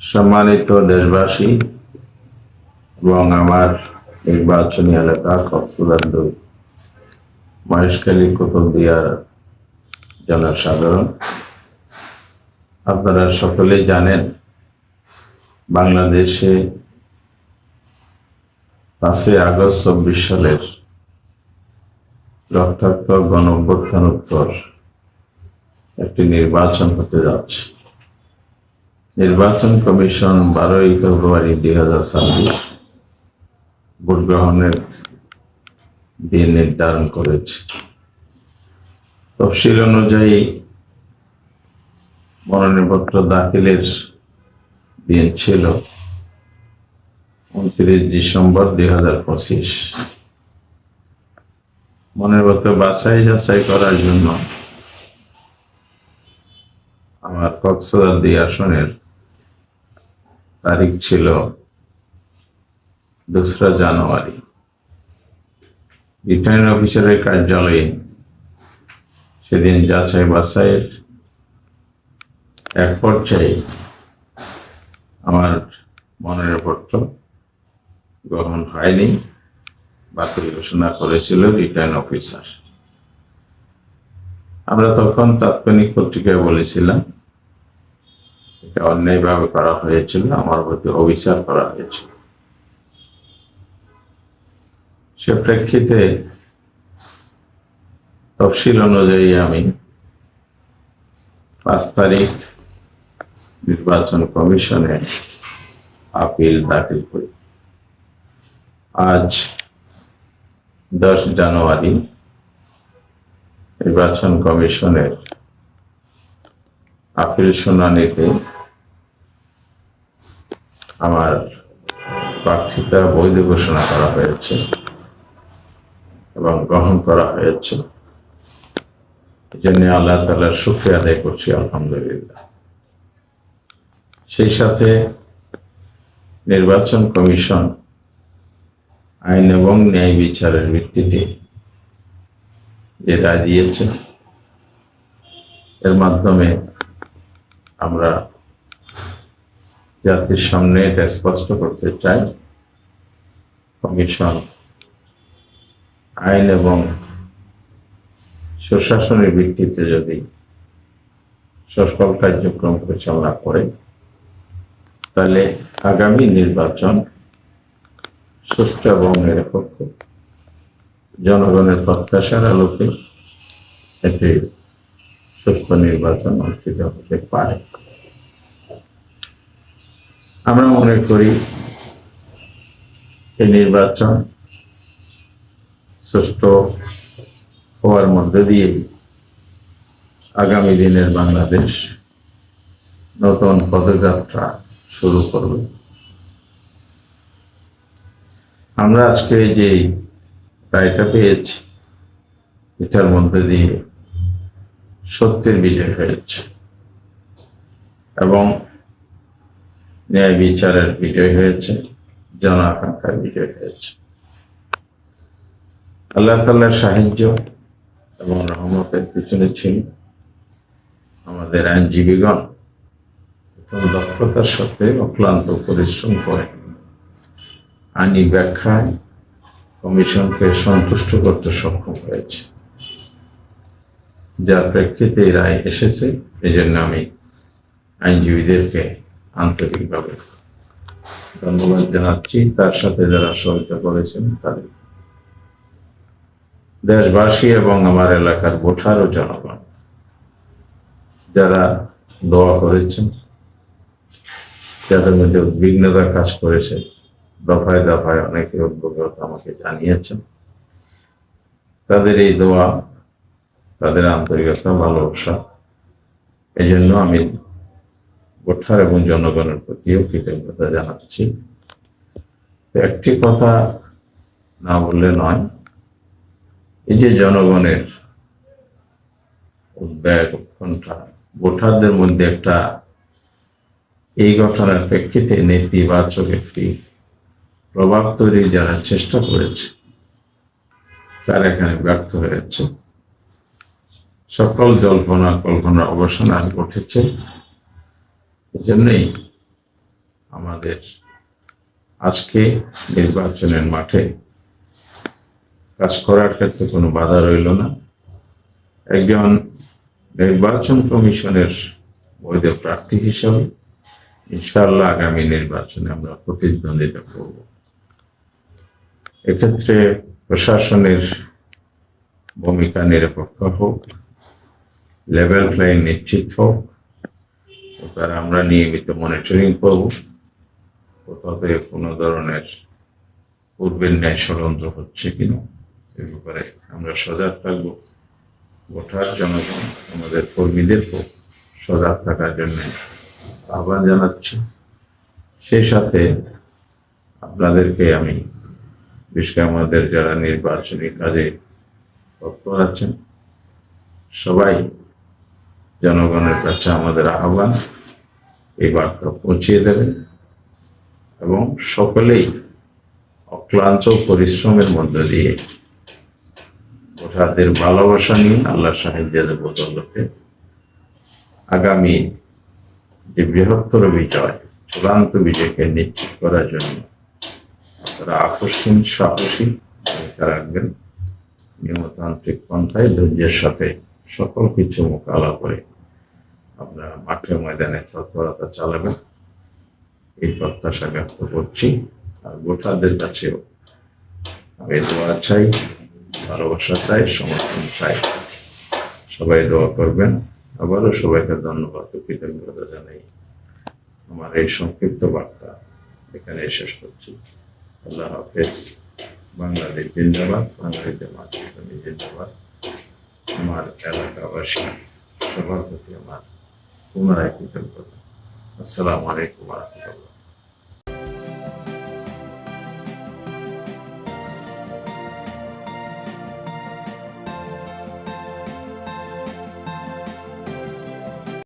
সম্মানিত দেশবাসী এবং আমার নির্বাচনী এলাকা কক্সবাজার মহেশখালী, কুতুবদিয়ার জনসাধারণ, আপনারা সকলেই জানেন বাংলাদেশে পাঁচই আগস্ট চব্বিশ সালের রক্তাক্ত গণ উত্তর একটি নির্বাচন হতে যাচ্ছে। নির্বাচন কমিশন বারোই ফেব্রুয়ারি দুই হাজার ছাব্বিশ ভোট গ্রহণের দিন নির্ধারণ করেছে। তফসিল অনুযায়ী মনোনয়নপত্র দাখিলের দিন ছিল উনত্রিশ ডিসেম্বর দুই হাজার পঁচিশ। মনোনয়নপত্র বাছাই যাচাই করার জন্য আমার কক্সবাজার দুই আসনের তারিখ ছিল দোসরা জানুয়ারি। রিটার্নিং অফিসারের কার্যালয়ে সেদিন যাচাই বাছাইয়ের এক পর্যায়ে আমার মনোনয়নপত্র গ্রহণ হয়নি, বাতিল ঘোষণা করেছিল রিটার্ন অফিসার আমরা তখন তাৎক্ষণিক পত্রিকায় বলেছিলাম এটা অন্যায়ভাবে করা হয়েছিল আমার প্রতি অবিচার করা হয়েছিল। সে প্রেক্ষিতে তফসিল অনুযায়ী আমি পাঁচ তারিখ নির্বাচন কমিশনে আপিল দাখিল করি। আজ দশ জানুয়ারি নির্বাচন কমিশনের আপিল শুনানিতে আমার প্রার্থিতা বৈধ ঘোষণা করা হয়েছে এবং গ্রহণ করা হয়েছে। এই জন্য আল্লাহ তালার শুক্রিয়া আদায় করছি, আলহামদুলিল্লাহ। সেই সাথে নির্বাচন কমিশন আইন এবং ন্যায় বিচারের ভিত্তিতে যে রায় দিয়েছে, এর মাধ্যমে আমরা জাতির সামনে এটা স্পষ্ট করতে চাই কমিশন, আইন এবং সুশাসনের ভিত্তিতে যদি সকল কার্যক্রম পরিচালনা করে, তাহলে আগামী নির্বাচন সুষ্ঠু এবং নিরপেক্ষ। জনগণের প্রত্যাশার আলোকে একটি সুষ্ঠু নির্বাচন অনুষ্ঠিত হতে পারে। আমরা মনে করি এই নির্বাচন সুষ্ঠু হওয়ার মধ্যে দিয়ে আগামী দিনের বাংলাদেশ নতুন পদযাত্রা শুরু করবে। আমরা আজকে যে রায়টা পেয়েছি, এটার মধ্যে দিয়ে সত্যের বিজয় হয়েছে। এবং ন্যায় বিচারের বিজয় হয়েছে জন আকাঙ্ক্ষার বিজয় হয়েছে। আল্লাহ তাল্লার সাহায্য এবং রহমতের পিছনে ছিল আমাদের আইনজীবীগণ। অত্যন্ত দক্ষতার সাথে অক্লান্ত পরিশ্রম করে। আইনি ব্যাখ্যায় কমিশনকে সন্তুষ্ট করতে সক্ষম হয়েছে। যার প্রেক্ষিতে রায় এসেছে এই জন্য আমি আইনজীবীদেরকে আন্তরিকভাবে। ধন্যবাদ জানাচ্ছি। তার সাথে যারা সহায়তা করেছেন, তাদের। দেশবাসী এবং আমার এলাকার ভোটার ও জনগণ, যারা দোয়া করেছেন, যাদের মধ্যে উদ্বিগ্নতা কাজ করেছে, দফায় দফায় অনেকে উদ্যোগতা আমাকে জানিয়েছেন। তাদের এই দোয়া, তাদের আন্তরিকতা, ভালোবাসা এই জন্য আমি ভোটার এবং জনগণের প্রতিও কৃতজ্ঞতা জানাচ্ছি। একটি কথা না বললে নয়, এই যে জনগণের উদ্বেগ, উৎকণ্ঠা, ভোটারদের মধ্যে একটা এই ঘটনার প্রেক্ষিতে নেতিবাচক একটি প্রভাব তৈরি যারা চেষ্টা করেছে, তারা এখানে ব্যর্থ হয়েছে। সকল জল্পনা কল্পনার অবসান আর ঘটেছে। এই জন্যই আমাদের আজকে নির্বাচনের মাঠে কাজ করার ক্ষেত্রে কোনো বাধা রইল না। একজন নির্বাচন কমিশনের বৈধ প্রার্থী হিসাবে ইনশাল্লাহ আগামী নির্বাচনে আমরা প্রতিদ্বন্দ্বিতা করব। এক্ষেত্রে প্রশাসনের ভূমিকা নিরপেক্ষ হোক লেভেল প্লেইং নিশ্চিত হোক এবার আমরা নিয়মিত মনিটরিং করব। থেকে কোনো ধরনের পূর্বের ন্যায় ষড়যন্ত্র হচ্ছে কিনা এ ব্যাপারে আমরা সজাগ থাকব। গোটার জনগণ, আমাদের কর্মীদেরকেও সজাগ থাকার জন্য আহ্বান জানাচ্ছি। সেই সাথে আপনাদেরকে আমি, বিশেষ আমাদের যারা নির্বাচনী কাজে তৎপর আছেন, সবাই জনগণের কাছে আমাদের আহ্বান, এই বার্তা পৌঁছিয়ে দেবেন এবং সকলেই অক্লান্ত পরিশ্রমের মধ্য দিয়ে ভোটারদের ভালোবাসা নিয়ে আল্লাহ সাহায্যের বদলকে আগামী যে বৃহত্তর বিজয়, চূড়ান্ত বিজয়কে নিশ্চিত করার জন্য তারা আকর্ষণ, সাহসী ভূমিকা রাখবেন। নিয়মতান্ত্রিক পন্থায় ধৈর্যের সাথে সকল কিছু মোকাবেলা করে আপনারা মাঠে ময়দানে তৎপরতা চালাবেন। এই প্রত্যাশা ব্যক্ত করছি। আর ভোটারদের কাছেও আমি দোয়া চাই, ভালোবাসা চাই, সমর্থন চাই। সবাই দোয়া করবেন। আবারও সবাইকে ধন্যবাদ, কৃতজ্ঞতা জানাই। আমার এই সংক্ষিপ্ত বার্তা এখানে শেষ করছি। আল্লাহ হাফেজ। বাংলাদেশ জিন্দাবাদ, বাংলাদেশ জামাত জিন্দাবাদ। আমার এলাকাবাসী সবার প্রতি আমার পুনরায় কৃতজ্ঞতা। আসসালামু আলাইকুম